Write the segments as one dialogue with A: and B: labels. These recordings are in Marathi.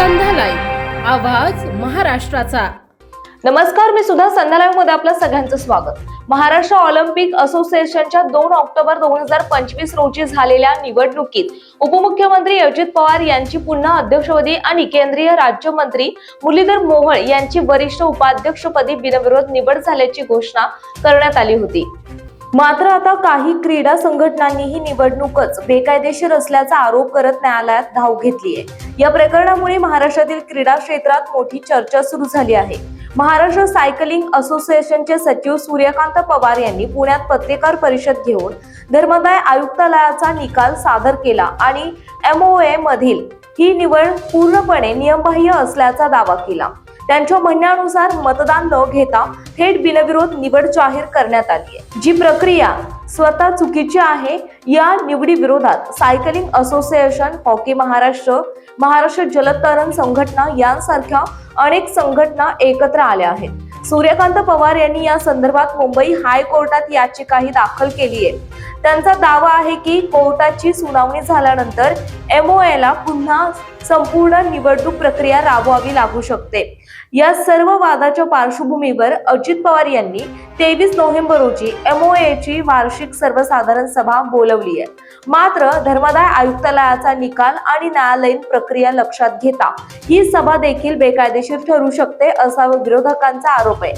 A: आवाज महाराष्ट्राचा.
B: नमस्कार मी सुद्धा संध्यालाईव्हमध्ये आपलं सगळ्यांचं स्वागत. महाराष्ट्र ऑलिम्पिक असोसिएशनच्या दोन ऑक्टोबर दोन हजार पंचवीस रोजी झालेल्या निवडणुकीत उपमुख्यमंत्री अजित पवार यांची पुन्हा अध्यक्षपदी आणि केंद्रीय राज्यमंत्री मुरलीधर मोहोळ यांची वरिष्ठ उपाध्यक्षपदी बिनविरोध निवड झाल्याची घोषणा करण्यात आली होती. मात्र आता काही क्रीडा संघटनांनी ही निवडणूकच बेकायदेशीर असल्याचा आरोप करत न्यायालयात धाव घेतली आहे या प्रकरणामुळे महाराष्ट्रातील क्रीडा क्षेत्रात मोठी चर्चा सुरू झाली आहे. महाराष्ट्र सायकलिंग असोसिएशनचे सचिव सूर्यकांत पवार यांनी पुण्यात पत्रकार परिषद घेऊन धर्मदाय आयुक्तालयाचा निकाल सादर केला आणि एमओए मधील ही निवड पूर्णपणे नियमबाह्य असल्याचा दावा केला. त्यांच्या म्हणण्यानुसार मतदान न घेता थेट बिनविरोध निवड जाहीर करण्यात आली आहे. जी प्रक्रिया स्वतः चुकीची आहे या निवडी विरोधात cycling association hockey Maharashtra Maharashtra जलतरण संघटना यांसारख्या अनेक संघटना एकत्र आल्या आहेत. सूर्यकांत पवार यांनी या संदर्भात मुंबई हायकोर्टात याचिकाही दाखल केली आहे त्यांचा दावा आहे की कोर्टाची सुनावणी झाल्यानंतर MOA ला पुन्हा संपूर्ण निवडणूक प्रक्रिया राबवावी लागू शकते. या सर्व वादाच्या पार्श्वभूमीवर अजित पवार यांनी तेवीस नोव्हेंबर रोजी एमओएची ची वार्षिक सर्वसाधारण सभा बोलवली आहे. मात्र धर्मादाय आयुक्तालयाचा निकाल आणि न्यायालयीन प्रक्रिया लक्षात घेता ही सभा देखील बेकायदेशीर ठरू शकते असा विरोधकांचा आरोप आहे.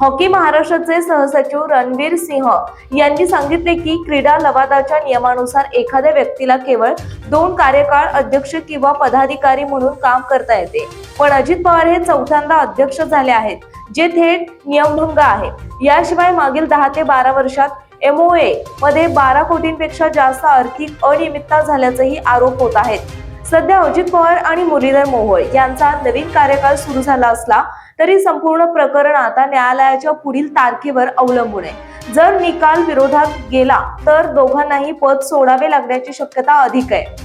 B: हॉकी महाराष्ट्राचे सहसचिव रणवीर सिंह यांनी सांगितले की क्रीडा लवादाच्या नियमानुसार एखाद्या व्यक्तीला केवळ दोन कार्यकाळ अध्यक्ष किंवा पदाधिकारी म्हणून काम करता येते. पण अजित पवार हे चौथ्यांदा अध्यक्ष झाले आहेत. जे थेट नियमभंग आहे. याशिवाय मागील दहा ते बारा वर्षात एमओए मध्ये बारा कोटींपेक्षा जास्त आर्थिक अनियमितता झाल्याचेही आरोप होत आहेत. सध्या अजित पवार आणि मुरलीधर मोहोळ यांचा नवीन कार्यकाळ सुरू झाला असला तरी संपूर्ण प्रकरण आता न्यायालयाच्या पुढील तारखेवर अवलंबून आहे. जर निकाल विरोधात गेला तर दोघांनाही पद सोडावे लागण्याची शक्यता अधिक आहे.